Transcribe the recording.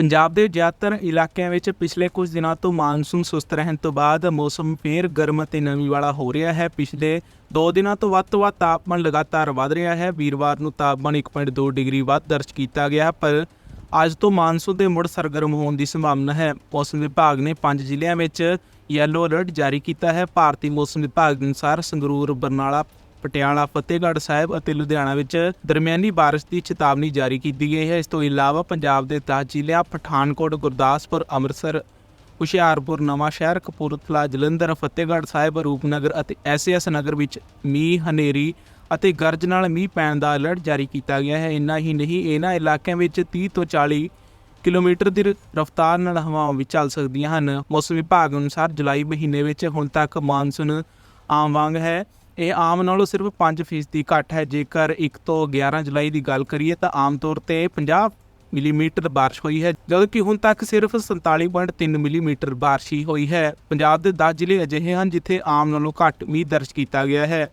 ਪੰਜਾਬ ਦੇ ਜ਼ਿਆਦਾਤਰ ਇਲਾਕਿਆਂ ਵਿੱਚ ਪਿਛਲੇ ਕੁਝ ਦਿਨਾਂ ਤੋਂ ਮਾਨਸੂਨ ਸੁਸਤ ਰਹਿਣ ਤੋਂ ਬਾਅਦ ਮੌਸਮ ਫੇਰ ਗਰਮ ਅਤੇ ਨਮੀ ਵਾਲਾ ਹੋ ਰਿਹਾ ਹੈ। ਪਿਛਲੇ 2 ਦਿਨਾਂ ਤੋਂ ਵੱਧ ਤੋਂ ਵੱਧ ਤਾਪਮਾਨ ਲਗਾਤਾਰ ਵਧ ਰਿਹਾ ਹੈ। ਵੀਰਵਾਰ ਨੂੰ ਤਾਪਮਾਨ 1.2 ਡਿਗਰੀ ਵੱਧ ਦਰਜ ਕੀਤਾ ਗਿਆ, ਪਰ ਅੱਜ ਤੋਂ ਮਾਨਸੂਨ ਦੇ ਮੁੜ ਸਰਗਰਮ ਹੋਣ ਦੀ ਸੰਭਾਵਨਾ ਹੈ। ਮੌਸਮ ਵਿਭਾਗ ਨੇ 5 ਜ਼ਿਲ੍ਹਿਆਂ ਵਿੱਚ ਯੈਲੋ ਅਲਰਟ ਜਾਰੀ ਕੀਤਾ ਹੈ। ਭਾਰਤੀ ਮੌਸਮ ਵਿਭਾਗ ਦੇ ਅਨੁਸਾਰ ਸੰਗਰੂਰ, ਬਰਨਾਲਾ ਪਟਿਆਲਾ, ਫਤਿਹਗੜ੍ਹ ਸਾਹਿਬ ਅਤੇ ਲੁਧਿਆਣਾ ਵਿੱਚ ਦਰਮਿਆਨੀ ਬਾਰਿਸ਼ ਦੀ ਚੇਤਾਵਨੀ ਜਾਰੀ ਕੀਤੀ ਗਈ ਹੈ। ਇਸ ਤੋਂ ਇਲਾਵਾ ਪੰਜਾਬ ਦੇ 10 ਜ਼ਿਲ੍ਹਿਆਂ ਪਠਾਨਕੋਟ, ਗੁਰਦਾਸਪੁਰ, ਅੰਮ੍ਰਿਤਸਰ, ਹੁਸ਼ਿਆਰਪੁਰ ਨਵਾਂ ਸ਼ਹਿਰ ਕਪੂਰਥਲਾ, ਜਲੰਧਰ, ਫਤਿਹਗੜ੍ਹ ਸਾਹਿਬ, ਰੂਪਨਗਰ ਅਤੇ ਐਸਐਸ ਨਗਰ ਵਿੱਚ ਮੀਂਹ, ਹਨੇਰੀ ਅਤੇ ਗਰਜ ਨਾਲ ਮੀਂਹ ਪੈਣ ਦਾ ਅਲਰਟ ਜਾਰੀ ਕੀਤਾ ਗਿਆ ਹੈ। ਇੰਨਾ ਹੀ ਨਹੀਂ, ਇਹਨਾਂ ਇਲਾਕਿਆਂ ਵਿੱਚ 30 ਤੋਂ 40 ਕਿਲੋਮੀਟਰ ਦੀ ਰਫ਼ਤਾਰ ਨਾਲ ਹਵਾਵਾਂ ਵੀ ਚੱਲ ਸਕਦੀਆਂ ਹਨ। ਮੌਸਮ ਵਿਭਾਗ ਅਨੁਸਾਰ ਜੁਲਾਈ ਮਹੀਨੇ ਵਿੱਚ ਹੁਣ ਤੱਕ ਮਾਨਸੂਨ ਆਮ ਵਾਂਗ ਹੈ। ਇਹ ਆਮ ਨਾਲੋਂ ਸਿਰਫ 5% ਘੱਟ ਹੈ। ਜੇਕਰ 1 ਤੋਂ 11 ਜੁਲਾਈ ਦੀ ਗੱਲ ਕਰੀਏ ਤਾਂ ਆਮ ਤੌਰ ਤੇ 50 ਮਿਲੀਮੀਟਰ ਬਾਰਿਸ਼ ਹੋਈ ਹੈ ਜਦੋਂ ਕਿ ਹੁਣ ਤੱਕ ਸਿਰਫ 47.3 ਮਿਲੀਮੀਟਰ ਬਾਰਿਸ਼ ਹੀ ਹੋਈ ਹੈ। ਪੰਜਾਬ ਦੇ 10 ਜ਼ਿਲ੍ਹੇ ਅਜਿਹੇ ਹਨ ਜਿੱਥੇ ਆਮ ਨਾਲੋਂ ਘੱਟ ਮੀਂਹ ਦਰਜ ਕੀਤਾ ਗਿਆ ਹੈ।